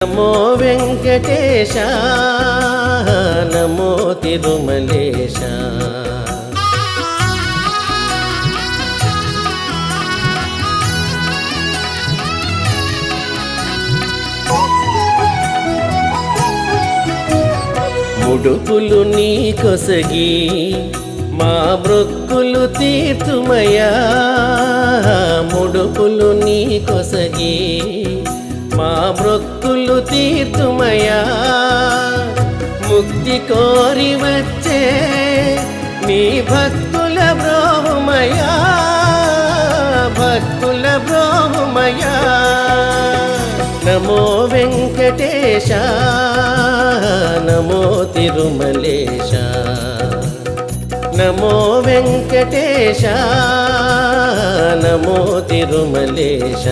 నమో వెంకటేశ నమో తిరుమలేశ. ముడుపులు నీ కొసగి మా బ్రొక్కులు తీర్తుమయా ముడుపులు నీ కొసగి మా బ్రొక్కులు తీర్థుమయా ముక్తి కోరి వచ్చే నీ భక్తుల బ్రోహుమయా భక్తుల బ్రోహుమయా నమో వెంకటేశ నమో తిరుమలేశ. నమో వెంకటేశ నమో తిరుమలేశ.